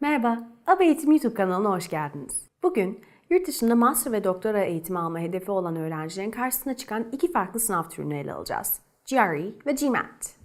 Merhaba, ABA Eğitim YouTube kanalına hoş geldiniz. Bugün yurt dışında master ve doktora eğitimi alma hedefi olan öğrencilerin karşısına çıkan iki farklı sınav türünü ele alacağız. GRE ve GMAT.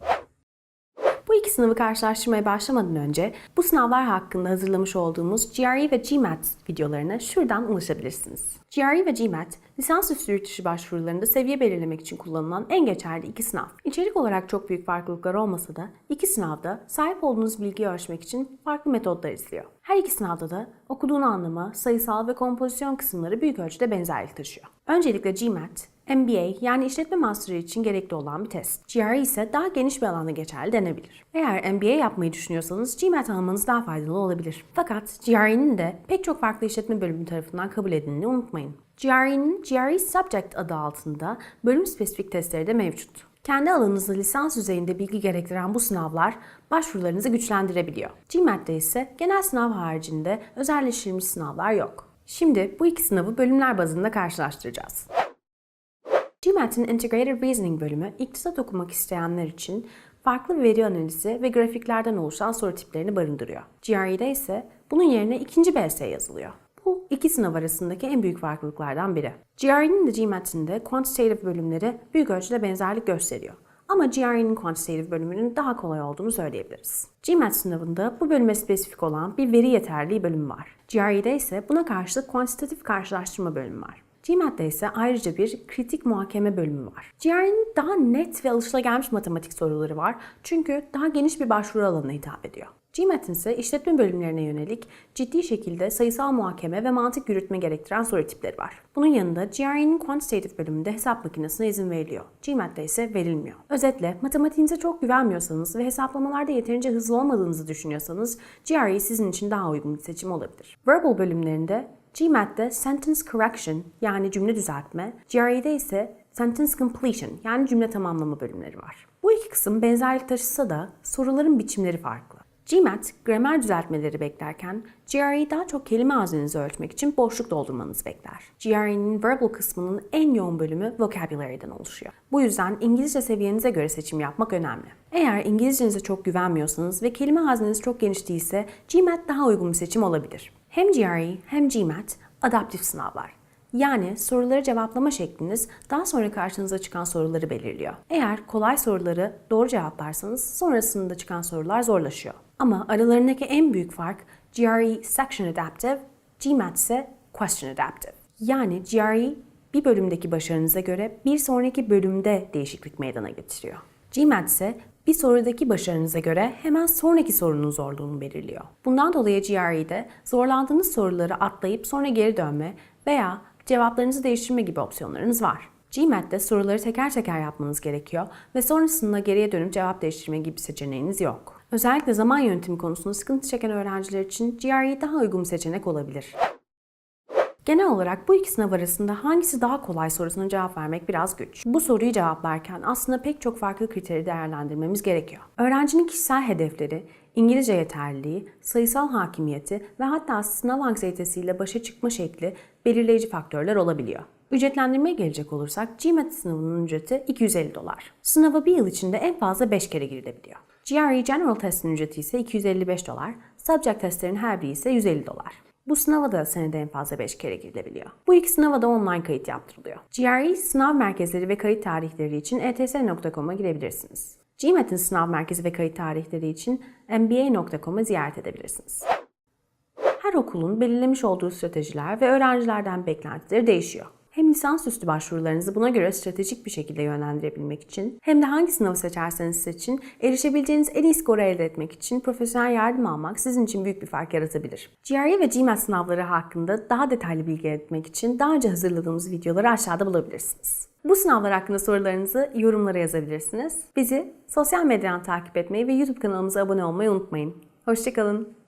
Bu iki sınavı karşılaştırmaya başlamadan önce bu sınavlar hakkında hazırlamış olduğumuz GRE ve GMAT videolarına şuradan ulaşabilirsiniz. GRE ve GMAT, lisansüstü yurt dışı başvurularında seviye belirlemek için kullanılan en geçerli iki sınav. İçerik olarak çok büyük farklılıklar olmasa da iki sınavda sahip olduğunuz bilgiyi ölçmek için farklı metodlar izliyor. Her iki sınavda da okuduğunu anlama, sayısal ve kompozisyon kısımları büyük ölçüde benzerlik taşıyor. Öncelikle GMAT, MBA yani işletme master'ı için gerekli olan bir test. GRE ise daha geniş bir alanda geçerli denebilir. Eğer MBA yapmayı düşünüyorsanız GMAT almanız daha faydalı olabilir. Fakat GRE'nin de pek çok farklı işletme bölümü tarafından kabul edildiğini unutmayın. GRE'nin GRE Subject adı altında bölüm spesifik testleri de mevcut. Kendi alanınızda lisans düzeyinde bilgi gerektiren bu sınavlar başvurularınızı güçlendirebiliyor. GMAT'te ise genel sınav haricinde özelleştirilmiş sınavlar yok. Şimdi bu iki sınavı bölümler bazında karşılaştıracağız. GMAT'in Integrated Reasoning bölümü iktisat okumak isteyenler için farklı veri analizi ve grafiklerden oluşan soru tiplerini barındırıyor. GRE'de ise bunun yerine ikinci BS yazılıyor. Bu iki sınav arasındaki en büyük farklılıklardan biri. GRE'nin de GMAT'in de quantitative bölümleri büyük ölçüde benzerlik gösteriyor. Ama GRE'nin quantitative bölümünün daha kolay olduğunu söyleyebiliriz. GMAT sınavında bu bölüme spesifik olan bir veri yeterliği bölümü var. GRE'de ise buna karşılık kuantitatif karşılaştırma bölümü var. GMAT'te ise ayrıca bir kritik muhakeme bölümü var. GRE'nin daha net ve alışılagelmiş matematik soruları var çünkü daha geniş bir başvuru alanına hitap ediyor. GMAT'in ise işletme bölümlerine yönelik ciddi şekilde sayısal muhakeme ve mantık yürütme gerektiren soru tipleri var. Bunun yanında GRE'nin quantitative bölümünde hesap makinesine izin veriliyor. GMAT'te ise verilmiyor. Özetle matematiğinize çok güvenmiyorsanız ve hesaplamalarda yeterince hızlı olmadığınızı düşünüyorsanız GRE sizin için daha uygun bir seçim olabilir. Verbal bölümlerinde GMAT'te sentence correction yani cümle düzeltme, GRE'de ise sentence completion yani cümle tamamlama bölümleri var. Bu iki kısım benzerlik taşısa da soruların biçimleri farklı. GMAT, gramer düzeltmeleri beklerken GRE daha çok kelime haznenizi ölçmek için boşluk doldurmanızı bekler. GRE'nin verbal kısmının en yoğun bölümü vocabulary'den oluşuyor. Bu yüzden İngilizce seviyenize göre seçim yapmak önemli. Eğer İngilizcenize çok güvenmiyorsanız ve kelime hazneniz çok geniş değilse GMAT daha uygun bir seçim olabilir. Hem GRE hem GMAT adaptif sınavlar. Yani soruları cevaplama şekliniz daha sonra karşınıza çıkan soruları belirliyor. Eğer kolay soruları doğru cevaplarsanız sonrasında çıkan sorular zorlaşıyor. Ama aralarındaki en büyük fark GRE Section Adaptive, GMAT ise Question Adaptive. Yani GRE bir bölümdeki başarınıza göre bir sonraki bölümde değişiklik meydana getiriyor. GMAT ise bir sorudaki başarınıza göre hemen sonraki sorunun zorluğunu belirliyor. Bundan dolayı GRE'de zorlandığınız soruları atlayıp sonra geri dönme veya cevaplarınızı değiştirme gibi opsiyonlarınız var. GMAT'te soruları teker teker yapmanız gerekiyor ve sonrasında geriye dönüp cevap değiştirme gibi seçeneğiniz yok. Özellikle zaman yönetimi konusunda sıkıntı çeken öğrenciler için GRE daha uygun seçenek olabilir. Genel olarak bu iki sınav arasında hangisi daha kolay sorusuna cevap vermek biraz güç. Bu soruyu cevaplarken aslında pek çok farklı kriteri değerlendirmemiz gerekiyor. Öğrencinin kişisel hedefleri, İngilizce yeterliliği, sayısal hakimiyeti ve hatta sınav anksiyetesiyle başa çıkma şekli belirleyici faktörler olabiliyor. Ücretlendirmeye gelecek olursak GMAT sınavının ücreti 250 dolar. Sınava bir yıl içinde en fazla 5 kere girilebiliyor. GRE General Test'in ücreti ise 255 dolar, Subject testlerin her biri ise 150 dolar. Bu sınava da senede en fazla 5 kere girilebiliyor. Bu iki sınava da online kayıt yaptırılıyor. GRE sınav merkezleri ve kayıt tarihleri için ets.com'a girebilirsiniz. GMAT'in sınav merkezi ve kayıt tarihleri için mba.com'u ziyaret edebilirsiniz. Her okulun belirlemiş olduğu stratejiler ve öğrencilerden beklentileri değişiyor. Hem lisansüstü başvurularınızı buna göre stratejik bir şekilde yönlendirebilmek için hem de hangi sınavı seçerseniz seçin erişebileceğiniz en iyi skoru elde etmek için profesyonel yardım almak sizin için büyük bir fark yaratabilir. GRE ve GMAT sınavları hakkında daha detaylı bilgi etmek için daha önce hazırladığımız videoları aşağıda bulabilirsiniz. Bu sınavlar hakkında sorularınızı yorumlara yazabilirsiniz. Bizi sosyal medyadan takip etmeyi ve YouTube kanalımıza abone olmayı unutmayın. Hoşçakalın.